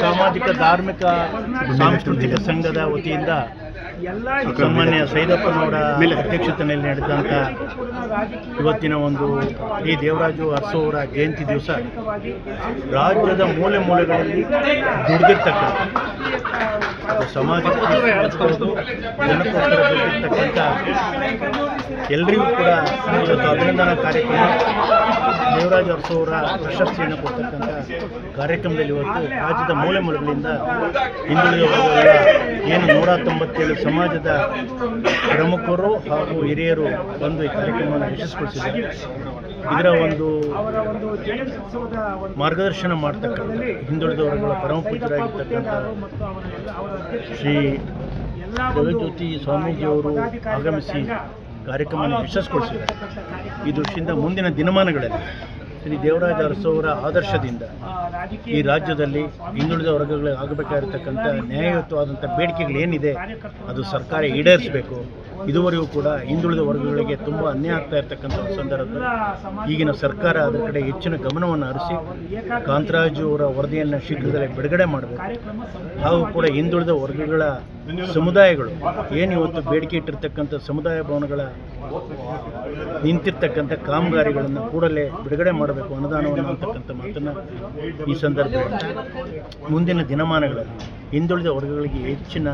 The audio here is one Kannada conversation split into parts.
ಸಾಮಾಜಿಕ, ಧಾರ್ಮಿಕ, ಸಾಂಸ್ಕೃತಿಕ ಸಂಘದ ವತಿಯಿಂದ ಸನ್ಮಾನ್ಯ ಸೈದಪ್ಪನವರ ಅಧ್ಯಕ್ಷತೆಯಲ್ಲಿ ನಡೆದಂತ ಇವತ್ತಿನ ಒಂದು ಈ ದೇವರಾಜು ಅರಸು ಅವರ ಜಯಂತಿ ದಿವಸ ರಾಜ್ಯದ ಮೂಲೆ ಮೂಲೆಗಳಲ್ಲಿ ದುಡಿದಿರ್ತಕ್ಕಂಥ ಸಮಾಜ ಎಲ್ರಿಗೂ ಕೂಡ ಅಭಿನಂದನಾ ಕಾರ್ಯಕ್ರಮ ದೇವರಾಜ ಅರಸು ಅವರ ಪ್ರಶಸ್ತಿಯನ್ನು ಕೊಡ್ತಕ್ಕಂಥ ಕಾರ್ಯಕ್ರಮದಲ್ಲಿ ಇವತ್ತು ರಾಜ್ಯದ ಮೂಲೆ ಮೂಲೆಗಳಿಂದ ಹಿಂದುಳಿದ ವರ್ಗಗಳ ಏನು ನೂರ ತೊಂಬತ್ತೇಳು ಸಮಾಜದ ಪ್ರಮುಖರು ಹಾಗೂ ಹಿರಿಯರು ಬಂದು ಈ ಕಾರ್ಯಕ್ರಮವನ್ನು ಯಶಸ್ವಿಗೊಳಿಸಿದ್ದಾರೆ ಇದರ ಒಂದು ಮಾರ್ಗದರ್ಶನ ಮಾಡ್ತಕ್ಕಂಥ ಹಿಂದುಳಿದ ವರ್ಗಗಳ ಪರಮ ಶ್ರೀ ಜಗಜ್ಯೋತಿ ಸ್ವಾಮೀಜಿಯವರು ಆಗಮಿಸಿ ಕಾರ್ಯಕ್ರಮವನ್ನು ಯಶಸ್ವಿಗೊಳಿಸಿದ್ದಾರೆ. ಈ ದೃಷ್ಟಿಯಿಂದ ಮುಂದಿನ ದಿನಮಾನಗಳಲ್ಲಿ ಶ್ರೀ ದೇವರಾಜ ಅರಸವರ ಆದರ್ಶದಿಂದ ಈ ರಾಜ್ಯದಲ್ಲಿ ಹಿಂದುಳಿದ ವರ್ಗಗಳಿಗೆ ಆಗಬೇಕಾಗಿರ್ತಕ್ಕಂಥ ನ್ಯಾಯಯುತವಾದಂಥ ಬೇಡಿಕೆಗಳೇನಿದೆ, ಅದು ಸರ್ಕಾರ ಈಡೇರಿಸಬೇಕು. ಇದುವರೆಗೂ ಕೂಡ ಹಿಂದುಳಿದ ವರ್ಗಗಳಿಗೆ ತುಂಬ ಅನ್ಯಾಯ ಆಗ್ತಾ ಇರ್ತಕ್ಕಂಥ ಸಂದರ್ಭದಲ್ಲಿ ಈಗಿನ ಸರ್ಕಾರ ಅದರ ಕಡೆ ಹೆಚ್ಚಿನ ಗಮನವನ್ನು ಹರಿಸಿ ಕಾಂತರಾಜು ಅವರ ವರದಿಯನ್ನು ಶೀಘ್ರದಲ್ಲೇ ಬಿಡುಗಡೆ ಮಾಡಬೇಕು. ಹಾಗೂ ಕೂಡ ಹಿಂದುಳಿದ ವರ್ಗಗಳ ಸಮುದಾಯಗಳು ಏನು ಇವತ್ತು ಬೇಡಿಕೆ ಇಟ್ಟಿರ್ತಕ್ಕಂಥ ಸಮುದಾಯ ಭವನಗಳ ನಿಂತಿರ್ತಕ್ಕಂಥ ಕಾಮಗಾರಿಗಳನ್ನು ಕೂಡಲೇ ಬಿಡುಗಡೆ ಮಾಡಬೇಕು ಅನುದಾನವನ್ನು ಅಂತಕ್ಕಂಥ ಮಾತನ್ನು ಈ ಸಂದರ್ಭದಲ್ಲಿ ಮುಂದಿನ ದಿನಮಾನಗಳಲ್ಲಿ ಹಿಂದುಳಿದ ವರ್ಗಗಳಿಗೆ ಹೆಚ್ಚಿನ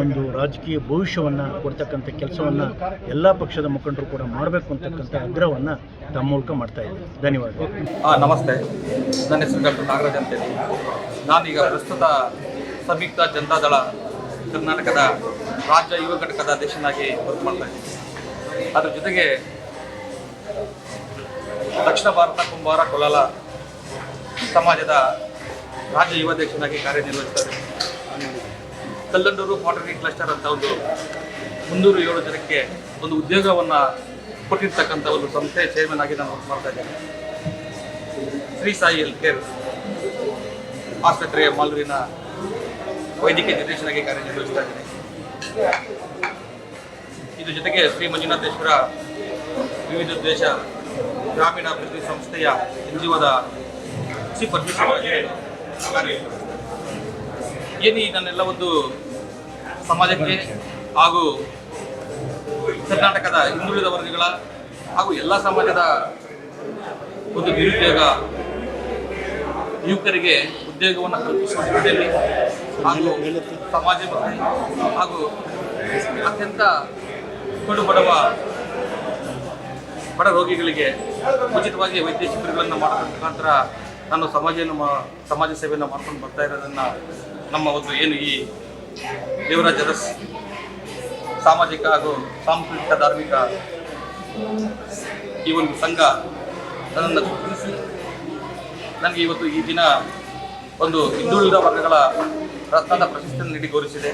ಒಂದು ರಾಜಕೀಯ ಭವಿಷ್ಯವನ್ನು ಕೊಡ್ತಕ್ಕಂಥ ಕೆಲಸವನ್ನು ಎಲ್ಲ ಪಕ್ಷದ ಮುಖಂಡರು ಕೂಡ ಮಾಡಬೇಕು ಅಂತಕ್ಕಂಥ ಆಗ್ರಹವನ್ನು ತಮ್ಮ ಮೂಲಕ ಮಾಡ್ತಾ ಇದ್ದೀನಿ ಧನ್ಯವಾದಗಳು. ಹಾಂ ನಮಸ್ತೆ. ನನ್ನ ಹೆಸರು ಡಾಕ್ಟರ್ ನಾಗರಾಜ್ ಅಂತೇಳಿ. ನಾನೀಗ ಪ್ರಸ್ತುತ ಸಂಯುಕ್ತ ಜನತಾದಳ ಕರ್ನಾಟಕದ ರಾಜ್ಯ ಯುವ ಘಟಕದ ಅಧ್ಯಕ್ಷನಾಗಿ ವರ್ಕ್ ಮಾಡ್ತಾ ಇದ್ದೀನಿ. ಅದ್ರ ಜೊತೆಗೆ ದಕ್ಷಿಣ ಭಾರತ ಕುಂಬಾರ ಕೊಲಾಲ ಸಮಾಜದ ರಾಜ್ಯ ಯುವಾಧ್ಯಕ್ಷನಾಗಿ ಕಾರ್ಯನಿರ್ವಹಿಸ್ತಾರೆ. ಕಲ್ಲಂಡೂರು ಪಾಟರಿ ಕ್ಲಸ್ಟರ್ ಅಂತ ಒಂದು ಮುನ್ನೂರು ಏಳು ಜನಕ್ಕೆ ಒಂದು ಉದ್ಯೋಗವನ್ನು ಕೊಟ್ಟಿರ್ತಕ್ಕಂಥ ಒಂದು ಸಂಸ್ಥೆ ಚೇರ್ಮನ್ ಆಗಿ ನಾನು ವರ್ಕ್ ಮಾಡ್ತಾ ಇದ್ದೇನೆ. ಶ್ರೀ ಸಾಯಿ ಎಲ್ ಕೇರ್ ಆಸ್ಪತ್ರೆಯ ಮಾಲೂರಿನ ವೈದ್ಯಕೀಯ ನಿರ್ದೇಶನಾಗಿ ಕಾರ್ಯನಿರ್ವಹಿಸ್ತಾ ಇದ್ದೇನೆ. ಇದ್ರ ಜೊತೆಗೆ ಶ್ರೀ ಮಂಜುನಾಥೇಶ್ವರ ವಿವಿಧ ದೇಶ ಗ್ರಾಮೀಣ ಅಭಿವೃದ್ಧಿ ಸಂಸ್ಥೆಯ ಎನ್ ಜಿ ಒದ ಏನು ಈ ನನ್ನೆಲ್ಲ ಒಂದು ಸಮಾಜಕ್ಕೆ ಹಾಗೂ ಕರ್ನಾಟಕದ ಹಿಂದುಳಿದ ವರ್ಗಗಳ ಹಾಗೂ ಎಲ್ಲ ಸಮಾಜದ ಒಂದು ನಿರುದ್ಯೋಗ ಯುವಕರಿಗೆ ಉದ್ಯೋಗವನ್ನು ಕಲ್ಪಿಸುವ ನಿಟ್ಟಿನಲ್ಲಿ ಹಾಗೂ ಸಮಾಜ ಹಾಗೂ ಅತ್ಯಂತ ಕಡು ಬಡವ ಬಡ ರೋಗಿಗಳಿಗೆ ಉಚಿತವಾಗಿ ವೈದ್ಯ ಶಿಬಿರಗಳನ್ನು ಮಾಡೋದ್ರ ಮುಖಾಂತರ ನಾನು ಸಮಾಜವನ್ನು ಸಮಾಜ ಸೇವೆಯನ್ನು ಮಾಡ್ಕೊಂಡು ಬರ್ತಾ ಇರೋದನ್ನು ನಮ್ಮ ಒಂದು ಏನು ಈ ದೇವರಾಜ ಅರಸ್ ಸಾಮಾಜಿಕ ಹಾಗೂ ಸಾಂಸ್ಕೃತಿಕ ಧಾರ್ಮಿಕ ಈ ಒಂದು ಸಂಘ ನನ್ನನ್ನು ಗುರುತಿಸಿ ನನಗೆ ಇವತ್ತು ಈ ದಿನ ಒಂದು ಹಿಂದುಳಿದ ವರ್ಗಗಳ ರತ್ನದ ಪ್ರಶಸ್ತಿಯನ್ನು ನೀಡಿ ಗೌರವಿಸಿದೆ.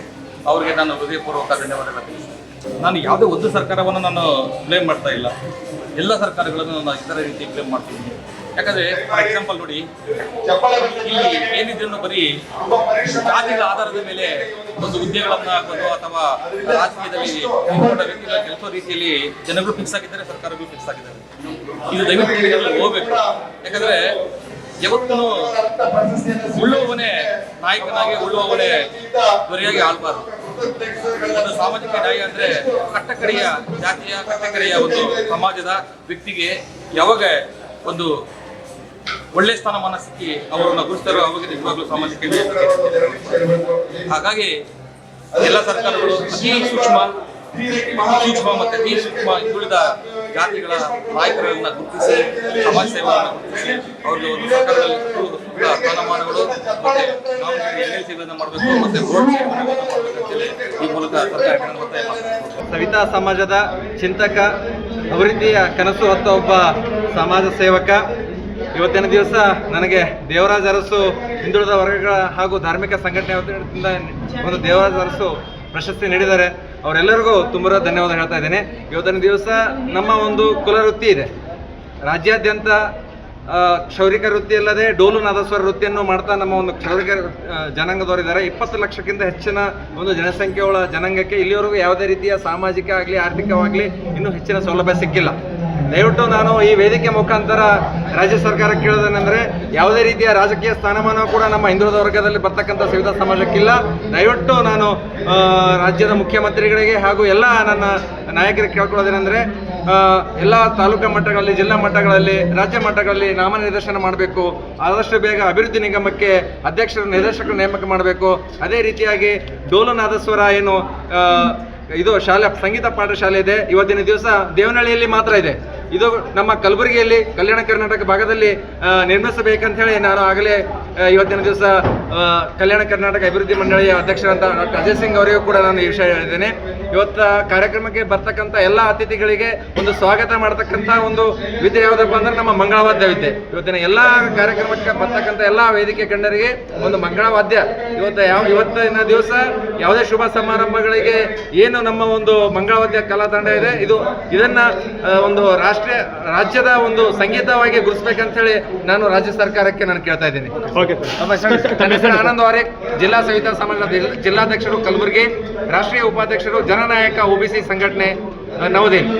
ಅವರಿಗೆ ನಾನು ಹೃದಯಪೂರ್ವಕ ಧನ್ಯವಾದಗಳು ತಿಳಿಸ್ತೇನೆ. ನಾನು ಯಾವುದೇ ಒಂದು ಸರ್ಕಾರವನ್ನು ನಾನು ಬ್ಲೇಮ್ ಮಾಡ್ತಾ ಇಲ್ಲ. ಎಲ್ಲ ಸರ್ಕಾರಗಳನ್ನು ನಾನು ಇತರ ರೀತಿ ಕ್ಲೇಮ್ ಮಾಡ್ತೀನಿ. ಯಾಕಂದ್ರೆ ಫಾರ್ ಎಕ್ಸಾಂಪಲ್ ನೋಡಿ, ಇಲ್ಲಿ ಏನಿದ್ರು ಬರೀ ಜಾತಿಗಳ ಆಧಾರದ ಮೇಲೆ ಒಂದು ಉದ್ಯೋಗಗಳನ್ನ ಹಾಕೋದು ಅಥವಾ ರಾಜಕೀಯದಲ್ಲಿ ವ್ಯಕ್ತಿಗಳ ಕೆಲಸೋ ರೀತಿಯಲ್ಲಿ ಜನಗಳು ಫಿಕ್ಸ್ ಆಗಿದ್ದಾರೆ, ಸರ್ಕಾರಗಳು ಫಿಕ್ಸ್ ಆಗಿದ್ದಾರೆ. ಇದು ದಯವಿಟ್ಟು ಹೋಗ್ಬೇಕು. ಯಾಕಂದ್ರೆ, ಯಾವತ್ತೂ ಉಳ್ಳುವವನೇ ನಾಯಕನಾಗಿ ಉಳ್ಳುವವನೇ ದೊರೆಯಾಗಿ ಆಳ್ಬಾರ್ದು. ಸಾಮಾಜಿಕ ನ್ಯಾಯ ಅಂದ್ರೆ ಕಟ್ಟಕಡೆಯ ಜಾತಿಯ, ಕಟ್ಟಕಡೆಯ ಒಂದು ಸಮಾಜದ ವ್ಯಕ್ತಿಗೆ ಯಾವಾಗ ಒಂದು ಒಳ್ಳೆ ಸ್ಥಾನಮಾನ ಸಿಕ್ಕಿ ಅವರನ್ನ ಗುರುತಿಸ್ತಾರೋ ಅವಾಗ ನಿಜವಾಗ್ಲೂ ಸಾಮಾಜಿಕ. ಹಾಗಾಗಿ ಎಲ್ಲ ಸರ್ಕಾರಗಳು ಅತಿ ಸೂಕ್ಷ್ಮ ಸೂಕ್ಷ್ಮ ಮತ್ತೆ ಅತಿ ಸೂಕ್ಷ್ಮ ಹಿಂದುಳಿದ ಜಾತಿಗಳ ನಾಯಕರನ್ನ ಗುರುತಿಸಿ, ಸಮಾಜ ಸೇವೆಯನ್ನು ಗುರುತಿಸಿ, ಅವ್ರಿಗೆ ಒಂದು ಸರ್ಕಾರದಲ್ಲಿ ಸ್ಥಾನಮಾನಗಳು ಮತ್ತೆ ನಾವು ಮಾಡಬೇಕು ಮತ್ತೆ ಬೋರ್ಡ್ ಈ ಮೂಲಕ ಸರ್ಕಾರಕ್ಕೆ ಸವಿತಾ ಸಮಾಜದ ಚಿಂತಕ, ಅಭಿವೃದ್ಧಿಯ ಕನಸು ಹೊತ್ತ ಒಬ್ಬ ಸಮಾಜ ಸೇವಕ. ಇವತ್ತಿನ ದಿವಸ ನನಗೆ ದೇವರಾಜ ಅರಸು, ಹಿಂದುಳಿದ ವರ್ಗಗಳ ಹಾಗೂ ಧಾರ್ಮಿಕ ಸಂಘಟನೆ ಒಂದು ದೇವರಾಜ ಅರಸು ಪ್ರಶಸ್ತಿ ನೀಡಿದ್ದಾರೆ. ಅವರೆಲ್ಲರಿಗೂ ತುಂಬ ಧನ್ಯವಾದ ಹೇಳ್ತಾ ಇದ್ದೇನೆ. ಇವತ್ತಿನ ದಿವಸ ನಮ್ಮ ಒಂದು ಕುಲವೃತ್ತಿ ಇದೆ. ರಾಜ್ಯಾದ್ಯಂತ ಕ್ಷೌರಿಕ ವೃತ್ತಿ ಅಲ್ಲದೆ ಡೋಲು ನಾದಸ್ವರ ವೃತ್ತಿಯನ್ನು ಮಾಡ್ತಾ ನಮ್ಮ ಒಂದು ಕ್ಷೌರಿಕ ಜನಾಂಗದವರಿದ್ದಾರೆ ಇಪ್ಪತ್ತು ಲಕ್ಷಕ್ಕಿಂತ ಹೆಚ್ಚಿನ ಒಂದು ಜನಸಂಖ್ಯೆಯುಳ್ಳ ಜನಾಂಗಕ್ಕೆ ಇಲ್ಲಿವರೆಗೂ ಯಾವುದೇ ರೀತಿಯ ಸಾಮಾಜಿಕ ಆಗಲಿ, ಆರ್ಥಿಕವಾಗಲಿ ಇನ್ನೂ ಹೆಚ್ಚಿನ ಸೌಲಭ್ಯ ಸಿಕ್ಕಿಲ್ಲ. ದಯವಿಟ್ಟು ನಾನು ಈ ವೇದಿಕೆ ಮುಖಾಂತರ ರಾಜ್ಯ ಸರ್ಕಾರಕ್ಕೆ ಕೇಳೋದೇನೆಂದರೆ ಯಾವುದೇ ರೀತಿಯ ರಾಜಕೀಯ ಸ್ಥಾನಮಾನ ಕೂಡ ನಮ್ಮ ಹಿಂದುಳಿದ ವರ್ಗದಲ್ಲಿ ಬರ್ತಕ್ಕಂಥ ಸವಿತಾ ಸಮಾಜಕ್ಕಿಲ್ಲ. ದಯವಿಟ್ಟು ನಾನು ರಾಜ್ಯದ ಮುಖ್ಯಮಂತ್ರಿಗಳಿಗೆ ಹಾಗೂ ಎಲ್ಲ ನನ್ನ ನಾಯಕರಿಗೆ ಕೇಳ್ಕೊಳ್ಳೋದೇನೆಂದರೆ ಎಲ್ಲ ತಾಲೂಕು ಮಟ್ಟಗಳಲ್ಲಿ, ಜಿಲ್ಲಾ ಮಟ್ಟಗಳಲ್ಲಿ, ರಾಜ್ಯ ಮಟ್ಟಗಳಲ್ಲಿ ನಾಮನಿರ್ದೇಶನ ಮಾಡಬೇಕು. ಆದಷ್ಟು ಬೇಗ ಅಭಿವೃದ್ಧಿ ನಿಗಮಕ್ಕೆ ಅಧ್ಯಕ್ಷರ, ನಿರ್ದೇಶಕರು ನೇಮಕ ಮಾಡಬೇಕು. ಅದೇ ರೀತಿಯಾಗಿ ಡೋಲು ನಾದಸ್ವರ ಏನು ಇದು ಶಾಲೆ, ಸಂಗೀತ ಪಾಠಶಾಲೆ ಇದೆ. ಇವತ್ತಿನ ದಿವಸ ದೇವನಹಳ್ಳಿಯಲ್ಲಿ ಮಾತ್ರ ಇದೆ. ಇದು ನಮ್ಮ ಕಲಬುರಗಿಯಲ್ಲಿ ಕಲ್ಯಾಣ ಕರ್ನಾಟಕ ಭಾಗದಲ್ಲಿ ನಿರ್ಮಿಸಬೇಕಂತ ಹೇಳಿ ನಾನು ಆಗಲೇ ಇವತ್ತಿನ ದಿವಸ ಕಲ್ಯಾಣ ಕರ್ನಾಟಕ ಅಭಿವೃದ್ಧಿ ಮಂಡಳಿಯ ಅಧ್ಯಕ್ಷರಂತ ಡಾಕ್ಟರ್ ಅಜಯ್ ಸಿಂಗ್ ಅವರಿಗೂ ಕೂಡ ನಾನು ಈ ವಿಷಯ ಹೇಳಿದ್ದೇನೆ. ಇವತ್ತ ಕಾರ್ಯಕ್ರಮಕ್ಕೆ ಬರ್ತಕ್ಕಂಥ ಎಲ್ಲ ಅತಿಥಿಗಳಿಗೆ ಒಂದು ಸ್ವಾಗತ ಮಾಡತಕ್ಕಂಥ ಒಂದು ವಿದ್ಯೆ ಯಾವುದಪ್ಪ ಅಂದ್ರೆ ನಮ್ಮ ಮಂಗಳವಾದ್ಯ ವಿದ್ಯೆ. ಇವತ್ತಿನ ಎಲ್ಲ ಕಾರ್ಯಕ್ರಮಕ್ಕೆ ಬರ್ತಕ್ಕಂಥ ಎಲ್ಲ ವೇದಿಕೆ ಗಣ್ಯರಿಗೆ ಒಂದು ಮಂಗಳವಾದ್ಯ. ಇವತ್ತು ಯಾವ, ಇವತ್ತಿನ ದಿವಸ ಯಾವುದೇ ಶುಭ ಸಮಾರಂಭಗಳಿಗೆ ಏನು ನಮ್ಮ ಒಂದು ಮಂಗಳವಾದ್ಯ ಕಲಾ ತಂಡ ಇದೆ, ಇದು ಇದನ್ನ ಒಂದು ರಾಷ್ಟ್ರೀಯ, ರಾಜ್ಯದ ಒಂದು ಸಂಗೀತವಾಗಿ ಗುರುಸ್ಬೇಕಂತ ಹೇಳಿ ನಾನು ರಾಜ್ಯ ಸರ್ಕಾರಕ್ಕೆ ನಾನು ಕೇಳ್ತಾ ಇದ್ದೀನಿ. Okay sir. ಆನಂದ್ ವಾರೆ ಜಿಲ್ಲಾ ಸವಿತಾ ಸಮಾಜದ ಜಿಲ್- ಜಿಲ್ಲಾಧ್ಯಕ್ಷರು ಕಲಬುರಗಿ ರಾಷ್ಟ್ರೀಯ ಉಪಾಧ್ಯಕ್ಷರು ಜನನಾಯಕ ಒಬಿಸಿ ಸಂಘಟನೆ ನವದೆಹಲಿ.